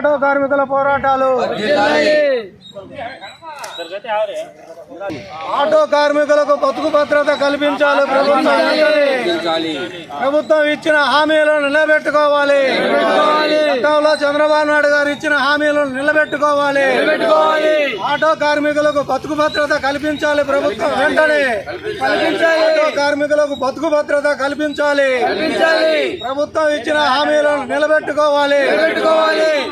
Auto కార్మికుల పోరాటాలు. Auto కార్మికులకు బతుకు భద్రత కల్పించాలి ప్రభుత్వం. ప్రభుత్వం ఇచ్చిన హామీలను నిలబెట్టుకోవాలి. గతంలో చంద్రబాబు నాయుడు గారు ఇచ్చిన హామీలను నిలబెట్టుకోవాలి. ఆటో కార్మికులకు బతుకు భద్రత కల్పించాలి ప్రభుత్వం వెంటనే. ఆటో కార్మికులకు బతుకు భద్రత కల్పించాలి. ప్రభుత్వం ఇచ్చిన హామీలను నిలబెట్టుకోవాలి.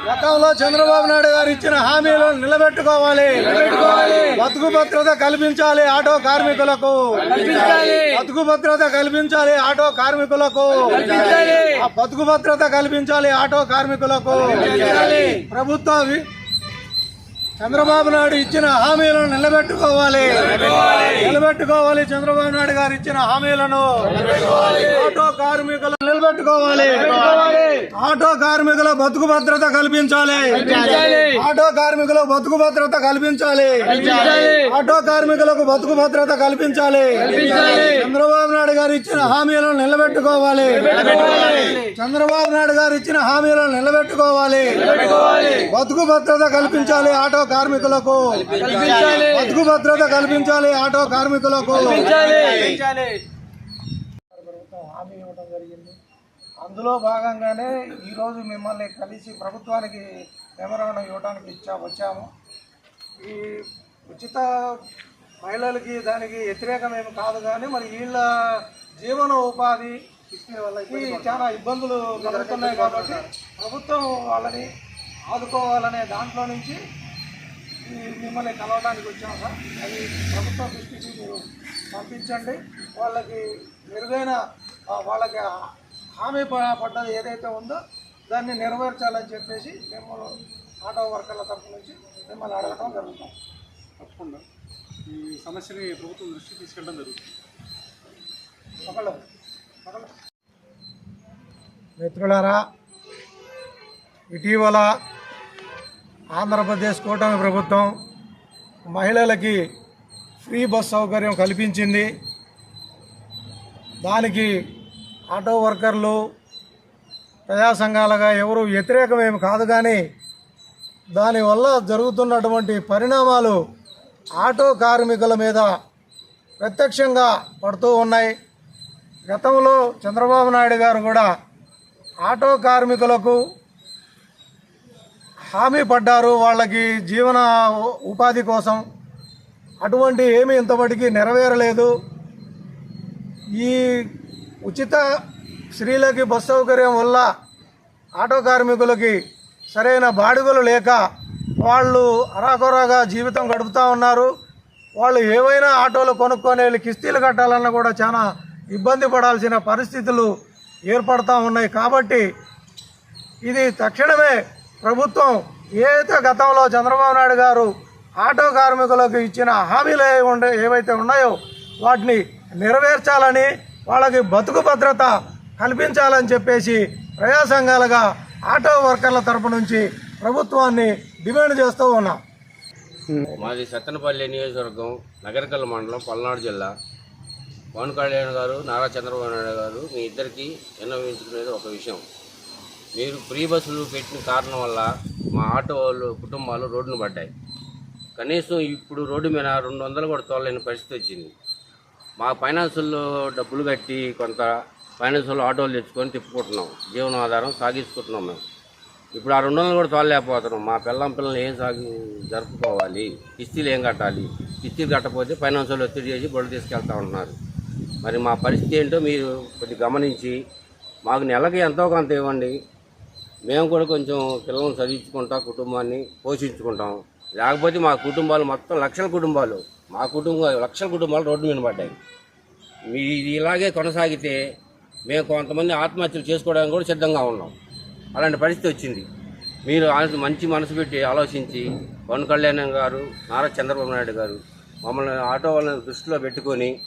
గతంలో చంద్రబాబు నాయుడు గారు ఇచ్చిన హామీలను నిలబెట్టుకోవాలి. బతుకు భద్రత కల్పించాలి ఆటో కార్మికులకు. బతుకు భద్రత కల్పించాలి ఆటో కార్మికులకు. బతుకు భద్రత కల్పించాలి ఆటో కార్మికులకు. ప్రభుత్వం చంద్రబాబు నాయుడు ఇచ్చిన హామీలను నిలబెట్టుకోవాలి. నిలబెట్టుకోవాలి. చంద్రబాబు నాయుడు గారు ఇచ్చిన హామీలను. ఆటో కార్మికులు నిలబెట్టుకోవాలి. ఆటో కార్మికుల బతుకు భద్రత కల్పించాలి. ఆటో కార్మికుల బతుకు భద్రత కల్పించాలి. ఆటో కార్మికులకు బతుకు భద్రత కల్పించాలి. చంద్రబాబు నాయుడు గారు ఇచ్చిన హామీలను నిలబెట్టుకోవాలి. చంద్రబాబు నాయుడు గారు ఇచ్చిన హామీలను నిలబెట్టుకోవాలి. బతుకు భద్రత కల్పించాలి ఆటో కార్మికులకు. బతుకు భద్రత కల్పించాలి ఆటో కార్మికులకు. హామీ ఇవ్వడం జరిగింది. అందులో భాగంగానే ఈరోజు మిమ్మల్ని కలిసి ప్రభుత్వానికి మెమరాండం ఇవ్వడానికి ఇచ్చా వచ్చాము. ఈ ఉచిత మహిళలకి దానికి వ్యతిరేకం ఏమి కాదు కానీ మరి వీళ్ళ జీవన ఉపాధి చాలా ఇబ్బందులు కలుగుతున్నాయి కాబట్టి ప్రభుత్వం వాళ్ళని ఆదుకోవాలనే దాంట్లో నుంచి ఈ మిమ్మల్ని కలవడానికి వచ్చాం సార్. అది ప్రభుత్వ దృష్టికి మీరు పంపించండి. వాళ్ళకి మెరుగైన వాళ్ళకి హామీ పడ్డది ఏదైతే ఉందో దాన్ని నెరవేర్చాలని చెప్పేసి మిమ్మల్ని ఆటో వర్కర్ల తరఫు నుంచి మిమ్మల్ని అడగడం జరుగుతాం తప్పకుండా. ఈ సమస్యని ప్రభుత్వం దృష్టికి తీసుకెళ్ళడం జరుగుతుంది. మిత్రులారా ఇటీవల ఆంధ్రప్రదేశ్ కూటమి ప్రభుత్వం మహిళలకి ఫ్రీ బస్ సౌకర్యం కల్పించింది. దానికి ఆటో వర్కర్లు ప్రజా సంఘాలుగా ఎవరు వ్యతిరేకమేమి కాదు కానీ దానివల్ల జరుగుతున్నటువంటి పరిణామాలు ఆటో కార్మికుల మీద ప్రత్యక్షంగా పడుతూ ఉన్నాయి. గతంలో చంద్రబాబు నాయుడు గారు కూడా ఆటో కార్మికులకు హామీ పడ్డారు. వాళ్ళకి జీవన ఉపాధి కోసం అటువంటి ఏమీ ఇంతవరకు నెరవేరలేదు. ఈ ఉచిత స్త్రీలకి బస్ సౌకర్యం వల్ల ఆటో కార్మికులకి సరైన బాడుగలు లేక వాళ్ళు అరాకొరాగా జీవితం గడుపుతూ ఉన్నారు. వాళ్ళు ఏవైనా ఆటోలు కొనుక్కొని వెళ్ళి కిస్తీలు కట్టాలన్నా కూడా చాలా ఇబ్బంది పడాల్సిన పరిస్థితులు ఏర్పడతా ఉన్నాయి. కాబట్టి ఇది తక్షణమే ప్రభుత్వం ఏదైతే గతంలో చంద్రబాబు నాయుడు గారు ఆటో కార్మికులకు ఇచ్చిన హామీలు ఉండే ఏవైతే ఉన్నాయో వాటిని నెరవేర్చాలని వాళ్ళకి బతుకు భద్రత కల్పించాలని చెప్పేసి ప్రజా సంఘాలుగా ఆటో వర్కర్ల తరపు నుంచి ప్రభుత్వాన్ని డిమాండ్ చేస్తూ ఉన్నాం. మాది సత్తెనపల్లి నియోజకవర్గం నగరకల్ మండలం పల్నాడు జిల్లా. పవన్ కళ్యాణ్ గారు నారా చంద్రబాబు నాయుడు గారు మీ ఇద్దరికి విన్నవించుకునేది ఒక విషయం. మీరు ఫ్రీ బస్సులు పెట్టిన కారణం వల్ల మా ఆటో వాళ్ళు కుటుంబాలు రోడ్డును పడ్డాయి. కనీసం ఇప్పుడు రోడ్డు మీద రెండు వందలు కూడా తోలలేని పరిస్థితి వచ్చింది. మా ఫైనాన్సుల్లో డబ్బులు కట్టి కొంత ఫైనాన్సుల్లో ఆటోలు తెచ్చుకొని తిప్పుకుంటున్నాం. జీవనాధారం సాగించుకుంటున్నాం మేము. ఇప్పుడు ఆ రెండు వందలు కూడా తోలలేకపోతున్నాం. మా పిల్లం పిల్లల్ని ఏం సాగి జరుపుకోవాలి? కిస్తీలు ఏం కట్టాలి? కిస్తీలు కట్టకపోతే ఫైనాన్సులు ఒత్తిడి చేసి బొడ్డు తీసుకెళ్తా ఉంటున్నారు. మరి మా పరిస్థితి ఏంటో మీరు కొద్దిగా గమనించి మాకు నెలకి ఎంతో కొంత ఇవ్వండి. మేము కూడా కొంచెం పిల్లలను చదివించుకుంటా కుటుంబాన్ని పోషించుకుంటాం. లేకపోతే మా కుటుంబాలు మొత్తం లక్షల కుటుంబాలు. మా కుటుంబం లక్షల కుటుంబాలు రోడ్డు మీద పడ్డాయి. మీ ఇలాగే కొనసాగితే మేము కొంతమంది ఆత్మహత్యలు చేసుకోవడానికి కూడా సిద్ధంగా ఉన్నాం. అలాంటి పరిస్థితి వచ్చింది. మీరు మంచి మనసు పెట్టి ఆలోచించి పవన్ కళ్యాణ్ గారు నారా చంద్రబాబు నాయుడు గారు మమ్మల్ని ఆటో వాళ్ళని దృష్టిలో పెట్టుకొని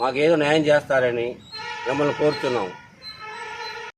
మాకు ఏదో న్యాయం చేస్తారని మిమ్మల్ని కోరుతున్నాం.